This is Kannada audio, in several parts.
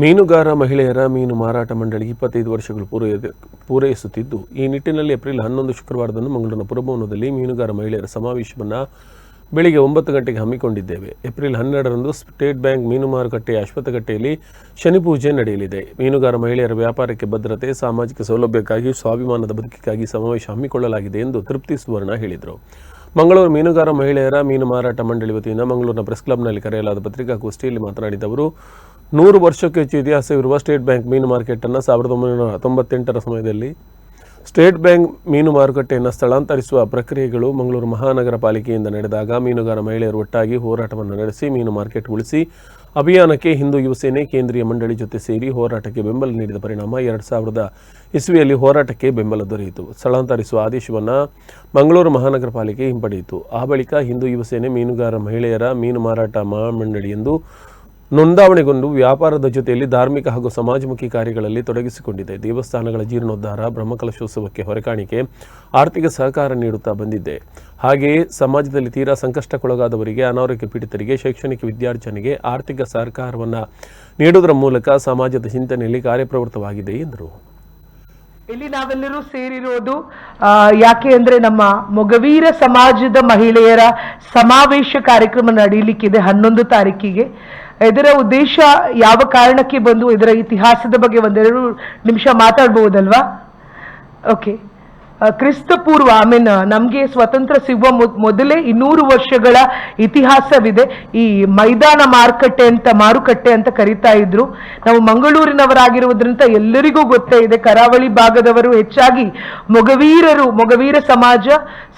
ಮೀನುಗಾರ ಮಹಿಳೆಯರ ಮೀನು ಮಾರಾಟ ಮಂಡಳಿ ಇಪ್ಪತ್ತೈದು ವರ್ಷಗಳು ಪೂರೈ ಪೂರೈಸುತ್ತಿದ್ದು, ಈ ನಿಟ್ಟಿನಲ್ಲಿ ಏಪ್ರಿಲ್ ಹನ್ನೊಂದು ಶುಕ್ರವಾರದಂದು ಮಂಗಳೂರಿನ ಪುರಭವನದಲ್ಲಿ ಮೀನುಗಾರ ಮಹಿಳೆಯರ ಸಮಾವೇಶವನ್ನು ಬೆಳಿಗ್ಗೆ ಒಂಬತ್ತು ಗಂಟೆಗೆ ಹಮ್ಮಿಕೊಂಡಿದ್ದೇವೆ. ಏಪ್ರಿಲ್ ಹನ್ನೆರಡರಂದು ಸ್ಟೇಟ್ ಬ್ಯಾಂಕ್ ಮೀನು ಮಾರುಕಟ್ಟೆಯ ಶನಿ ಪೂಜೆ ನಡೆಯಲಿದೆ. ಮೀನುಗಾರ ಮಹಿಳೆಯರ ವ್ಯಾಪಾರಕ್ಕೆ ಭದ್ರತೆ, ಸಾಮಾಜಿಕ ಸೌಲಭ್ಯಕ್ಕಾಗಿ ಸ್ವಾಭಿಮಾನದ ಬದುಕಿಗಾಗಿ ಸಮಾವೇಶ ಹಮ್ಮಿಕೊಳ್ಳಲಾಗಿದೆ ಎಂದು ತೃಪ್ತಿ ಸುವರ್ಣ ಹೇಳಿದರು. ಮಂಗಳೂರು ಮೀನುಗಾರ ಮಹಿಳೆಯರ ಮೀನು ಮಾರಾಟ ಮಂಡಳಿ ವತಿಯಿಂದ ಮಂಗಳೂರಿನ ಪ್ರೆಸ್ ಕ್ಲಬ್ನಲ್ಲಿ ಕರೆಯಲಾದ ಪತ್ರಿಕಾಗೋಷ್ಠಿಯಲ್ಲಿ ಮಾತನಾಡಿದ ಅವರು ನೂರು ವರ್ಷಕ್ಕೆ ಹೆಚ್ಚು ಇತಿಹಾಸವಿರುವ ಸ್ಟೇಟ್ ಬ್ಯಾಂಕ್ ಮೀನು ಮಾರ್ಕೆಟನ್ನು ಸಾವಿರದ ಒಂಬೈನೂರ ತೊಂಬತ್ತೆಂಟರ ಸಮಯದಲ್ಲಿ ಸ್ಟೇಟ್ ಬ್ಯಾಂಕ್ ಮೀನು ಮಾರುಕಟ್ಟೆಯನ್ನು ಸ್ಥಳಾಂತರಿಸುವ ಪ್ರಕ್ರಿಯೆಗಳು ಮಂಗಳೂರು ಮಹಾನಗರ ಪಾಲಿಕೆಯಿಂದ ನಡೆದಾಗ ಮೀನುಗಾರ ಮಹಿಳೆಯರು ಒಟ್ಟಾಗಿ ಹೋರಾಟವನ್ನು ನಡೆಸಿ ಮೀನು ಮಾರ್ಕೆಟ್ ಉಳಿಸಿ ಅಭಿಯಾನಕ್ಕೆ ಹಿಂದೂ ಯುವಸೇನೆ ಕೇಂದ್ರೀಯ ಮಂಡಳಿ ಜೊತೆ ಸೇರಿ ಹೋರಾಟಕ್ಕೆ ಬೆಂಬಲ ನೀಡಿದ ಪರಿಣಾಮ ಎರಡು ಸಾವಿರದ ಇಸ್ವಿಯಲ್ಲಿ ಹೋರಾಟಕ್ಕೆ ಬೆಂಬಲ ದೊರೆಯಿತು. ಸ್ಥಳಾಂತರಿಸುವ ಆದೇಶವನ್ನು ಮಂಗಳೂರು ಮಹಾನಗರ ಪಾಲಿಕೆ ಹಿಂಪಡೆಯಿತು. ಆ ಬಳಿಕ ಹಿಂದೂ ಯುವಸೇನೆ ಮೀನುಗಾರ ಮಹಿಳೆಯರ ಮೀನು ಮಾರಾಟ ಮಹಾಮಂಡಳಿ ಎಂದು ನೋಂದಾವಣೆಗೊಂಡು ವ್ಯಾಪಾರದ ಜೊತೆಯಲ್ಲಿ ಧಾರ್ಮಿಕ ಹಾಗೂ ಸಮಾಜಮುಖಿ ಕಾರ್ಯಗಳಲ್ಲಿ ತೊಡಗಿಸಿಕೊಂಡಿದೆ. ದೇವಸ್ಥಾನಗಳ ಜೀರ್ಣೋದ್ಧಾರ, ಬ್ರಹ್ಮಕಲಶೋತ್ಸವಕ್ಕೆ ಹೊರೆಕಾಣಿಕೆ, ಆರ್ಥಿಕ ಸಹಕಾರ ನೀಡುತ್ತಾ ಬಂದಿದೆ. ಹಾಗೆಯೇ ಸಮಾಜದಲ್ಲಿ ತೀರಾ ಸಂಕಷ್ಟಕ್ಕೊಳಗಾದವರಿಗೆ, ಅನಾರೋಗ್ಯ ಪೀಡಿತರಿಗೆ, ಶೈಕ್ಷಣಿಕ ವಿದ್ಯಾರ್ಜನೆಗೆ ಆರ್ಥಿಕ ಸಹಕಾರವನ್ನು ನೀಡುವುದರ ಮೂಲಕ ಸಮಾಜದ ಚಿಂತನೆಯಲ್ಲಿ ಕಾರ್ಯಪ್ರವೃತ್ತವಾಗಿದೆ ಎಂದರು. ಇಲ್ಲಿ ನಾವೆಲ್ಲರೂ ಸೇರಿರೋದು ಯಾಕೆ ಅಂದ್ರೆ ನಮ್ಮ ಮೊಗವೀರ ಸಮಾಜದ ಮಹಿಳೆಯರ ಸಮಾವೇಶ ಕಾರ್ಯಕ್ರಮ ನಡೀಲಿಕ್ಕಿದೆ ಹನ್ನೊಂದು ತಾರೀಕಿಗೆ. ಇದರ ಉದ್ದೇಶ ಯಾವ ಕಾರಣಕ್ಕೆ ಬಂದು ಇದರ ಇತಿಹಾಸದ ಬಗ್ಗೆ ಒಂದೆರಡು ನಿಮಿಷ ಮಾತಾಡ್ಬಹುದಲ್ವಾ ಓಕೆ ಕ್ರಿಸ್ತ ಪೂರ್ವ ಐ ಮೀನ್ ನಮಗೆ ಸ್ವತಂತ್ರ ಸಿಗುವ ಮೊದ್- ಮೊದಲೇ ಇನ್ನೂರು ವರ್ಷಗಳ ಇತಿಹಾಸವಿದೆ. ಈ ಮೈದಾನ ಮಾರುಕಟ್ಟೆ ಅಂತ ಮಾರುಕಟ್ಟೆ ಅಂತ ಕರಿತಾ ಇದ್ರು. ನಾವು ಮಂಗಳೂರಿನವರಾಗಿರುವುದರಿಂದ ಎಲ್ಲರಿಗೂ ಗೊತ್ತೇ ಇದೆ, ಕರಾವಳಿ ಭಾಗದವರು ಹೆಚ್ಚಾಗಿ ಮೊಗವೀರರು, ಮೊಗವೀರ ಸಮಾಜ,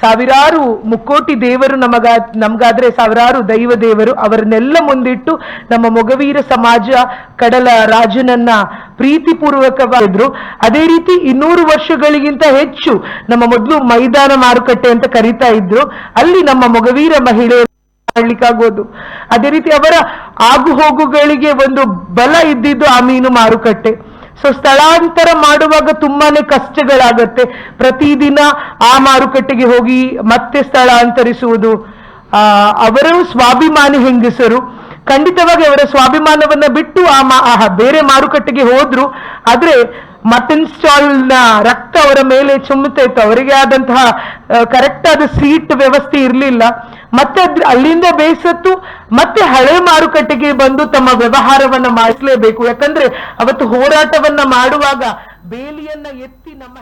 ಸಾವಿರಾರು ಮುಕ್ಕೋಟಿ ದೇವರು ನಮಗ, ನಮಗಾದ್ರೆ ಸಾವಿರಾರು ದೈವ ದೇವರು, ಅವರನ್ನೆಲ್ಲ ಮುಂದಿಟ್ಟು ನಮ್ಮ ಮೊಗವೀರ ಸಮಾಜ, ಕಡಲ ರಾಜನನ್ನ ಪ್ರೀತಿಪೂರ್ವಕವಾಗಿದ್ರು. ಅದೇ ರೀತಿ ಇನ್ನೂರು ವರ್ಷಗಳಿಗಿಂತ ಹೆಚ್ಚು ನಮ್ಮ ಮೊದಲು ಮೈದಾನ ಮಾರುಕಟ್ಟೆ ಅಂತ ಕರೀತಾ ಇದ್ರು. ಅಲ್ಲಿ ನಮ್ಮ ಮೊಗವೀರ ಮಹಿಳೆ ಮಾಡ್ಲಿಕ್ಕಾಗೋದು. ಅದೇ ರೀತಿ ಅವರ ಆಗು ಹೋಗುಗಳಿಗೆ ಒಂದು ಬಲ ಇದ್ದಿದ್ದು ಆ ಮೀನು ಮಾರುಕಟ್ಟೆ. ಸೊ ಸ್ಥಳಾಂತರ ಮಾಡುವಾಗ ತುಂಬಾನೇ ಕಷ್ಟಗಳಾಗತ್ತೆ. ಪ್ರತಿದಿನ ಆ ಮಾರುಕಟ್ಟೆಗೆ ಹೋಗಿ ಮತ್ತೆ ಸ್ಥಳಾಂತರಿಸುವುದು. ಆ, ಅವರು ಸ್ವಾಭಿಮಾನಿ ಹೆಂಗಸರು. ಖಂಡಿತವಾಗಿ ಅವರ ಸ್ವಾಭಿಮಾನವನ್ನ ಬಿಟ್ಟು ಆ ಬೇರೆ ಮಾರುಕಟ್ಟೆಗೆ ಹೋದ್ರು. ಆದ್ರೆ ಮಟನ್ ಸ್ಟಾಲ್ನ ರಕ್ತ ಅವರ ಮೇಲೆ ಚುಮ್ಮುತ್ತಾ ಇತ್ತು. ಅವರಿಗೆ ಆದಂತಹ ಕರೆಕ್ಟ್ ಆದ ಸೀಟ್ ವ್ಯವಸ್ಥೆ ಇರಲಿಲ್ಲ. ಮತ್ತೆ ಅಲ್ಲಿಂದ ಬೇಸತ್ತು, ಮತ್ತೆ ಹಳೆ ಮಾರುಕಟ್ಟೆಗೆ ಬಂದು ತಮ್ಮ ವ್ಯವಹಾರವನ್ನ ಮಾಡಿಸಲೇಬೇಕು. ಯಾಕಂದ್ರೆ, ಅವತ್ತು ಹೋರಾಟವನ್ನ ಮಾಡುವಾಗ ಬೇಲಿಯನ್ನ ಎತ್ತಿ ನಮ್ಮ